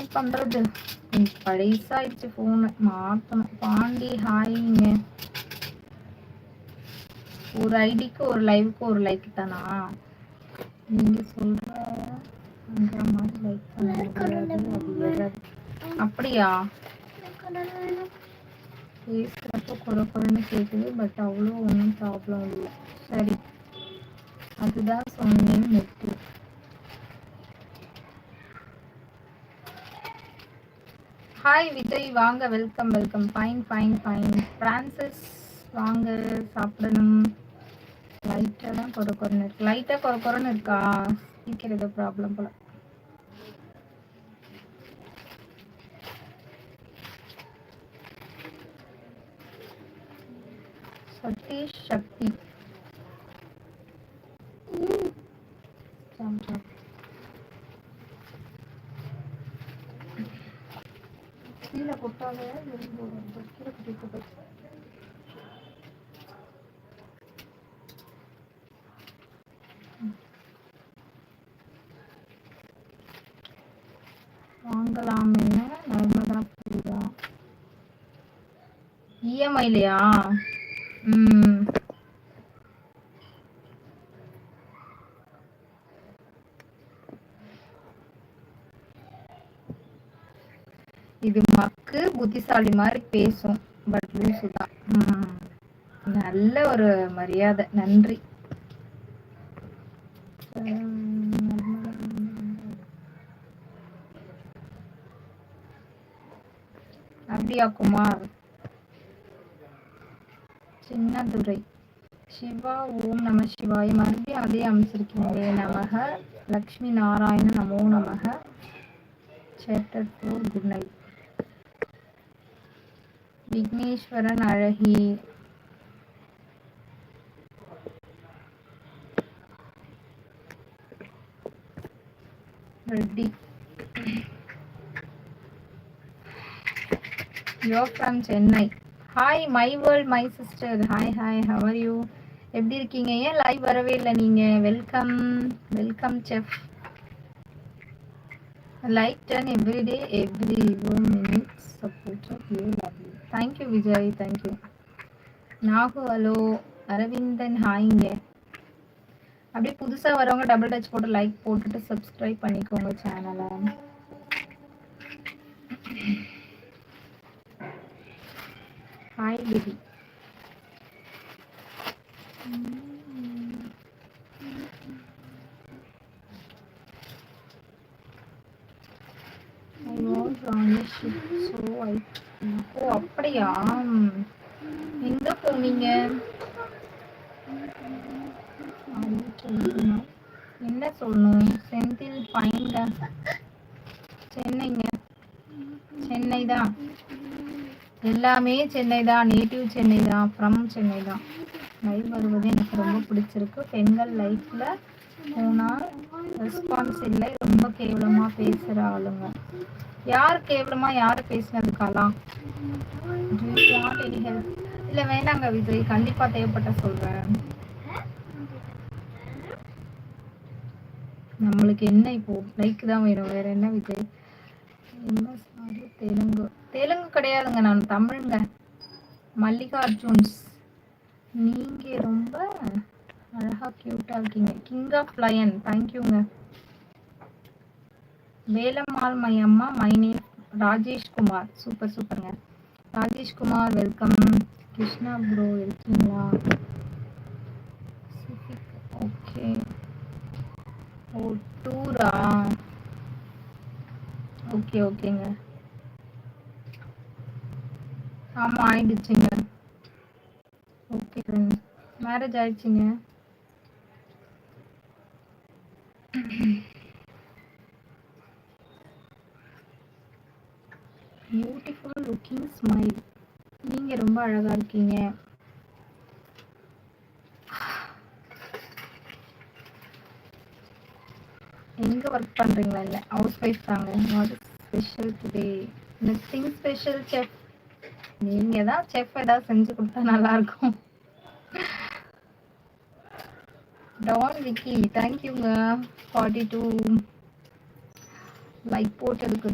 என்ன பண்றது பழைசாயிடுச்சு போனு மாத்தணும் பாண்டி ஹாய்ங்க ஒரு ஐடிக்கு ஒரு லைவுக்கு ஒரு லைக் தானா நீங்க சொல்ற மாதிரி லைக் பண்ண அப்படியா பேசுறப்ப குறை குறைன்னு கேக்குது பட் அவ்வளோ ஒன்றும் ப்ராப்ளம் இல்லை சரி அதுதான் சொன்னேன் நெட்டு ஹாய் விஜய் வாங்க welcome welcome fine fine fine Francis வாங்க சாப்பிடணும். லைட்டாக தான் குறை குறைன்னு இருக்கு. லைட்டாக குறை குறைன்னு இருக்கா? ஸ்பீக்கர் ஏதோ ப்ராப்ளம் போல. சதீஷ் சக்தி. ஜாம் கீழே கொட்டாத எறும்பு வரும். கீழே கொட்டி வாங்கலாம் என்ன? நர்மதா பூரா இஎம்ஐலையா ம். இது மக்கு புத்திசாலி மாதிரி பேசும். பட் லூசு தான். நல்ல ஒரு மரியாதை. நன்றி. அப்படியா குமார்? சின்னதுரை. சிவா ஓம் நம சிவாய. மறுபடியும் அதே அமைச்சிருக்கீங்களே நமக. லக்ஷ்மி நாராயண நமோ நமக. Chapter four good night Vigneswaran அழகி. Reddy yo from Chennai hi my world my sister hi hi how are you எப்படி இருக்கீங்க? ஏன் லைவ் வரவே இல்லை நீங்க? Welcome welcome chef like done every day every minutes support you love you thank you Vijay thank you Nagu hello Aravindan ஹாய்ங்க அப்படியே புதுசா வரவங்க double touch போட்டு லைக் போட்டுட்டு சப்ஸ்கிரைப் பண்ணிக்கோங்க சேனலை ஹாய் பேபி ஓ அப்படியா? எங்க போனீங்க? என்ன சொல்லணும்? செந்தில் ஃபைன்ங்க சென்னைங்க. சென்னை தான் எல்லாமே சென்னை தான் நேட்டிவ் சென்னை தான் ஃப்ரம் சென்னை தான் லைவ் வருவது எனக்கு ரொம்ப பிடிச்சிருக்கு. பெண்கள் லைஃப்ல போனால் ரெஸ்பான்ஸ் இல்லை. ரொம்ப கேவலமா பேசுற ஆளுங்க. யார் கேவலமா யார் பேசினதுக்காலாம் இல்ல இல்லை வேணாங்க விஜய் கண்டிப்பா தேவைப்பட்ட சொல்றேன். நம்மளுக்கு என்ன இப்போ? லைக் தான் வேணும். வேற என்ன விஜய்? என்ன சாரி தெலுங்கு. தெலுங்கு கிடையாதுங்க நான் தமிழ்ங்க. மல்லிகா அர்ஜுன்ஸ் நீங்க ரொம்ப அழகா கியூட்டா இருக்கீங்க. கிங் ஆஃப் லயன் தேங்க்யூங்க வேலம்மாள் மை அம்மா மை நேம் ராஜேஷ்குமார். சூப்பர் சூப்பருங்க ராஜேஷ் குமார் வெல்கம் கிருஷ்ணா ப்ரோ இருக்கீங்களா? ஓகே ஓ டூரா ஓகே ஓகேங்க ஆமாம் ஆயிடுச்சுங்க. ஓகே மேரேஜ் ஆயிடுச்சுங்க. பியூட்டிஃபுல் லுக்கிங் ஸ்மைல் நீங்க ரொம்ப அழகா இருக்கீங்க. எங்க ஒர்க் பண்றீங்களா இல்லை? ஹவுஸ் ஒய்ஃப் தாங்க what special today nothing special chef நீங்கள் தான் செஃப் ஏதாவது செஞ்சு கொடுத்தா நல்லாயிருக்கும் டான் விக்கி தேங்க்யூங்க ஃபார்ட்டி டூ லைக் போட்டதுக்கு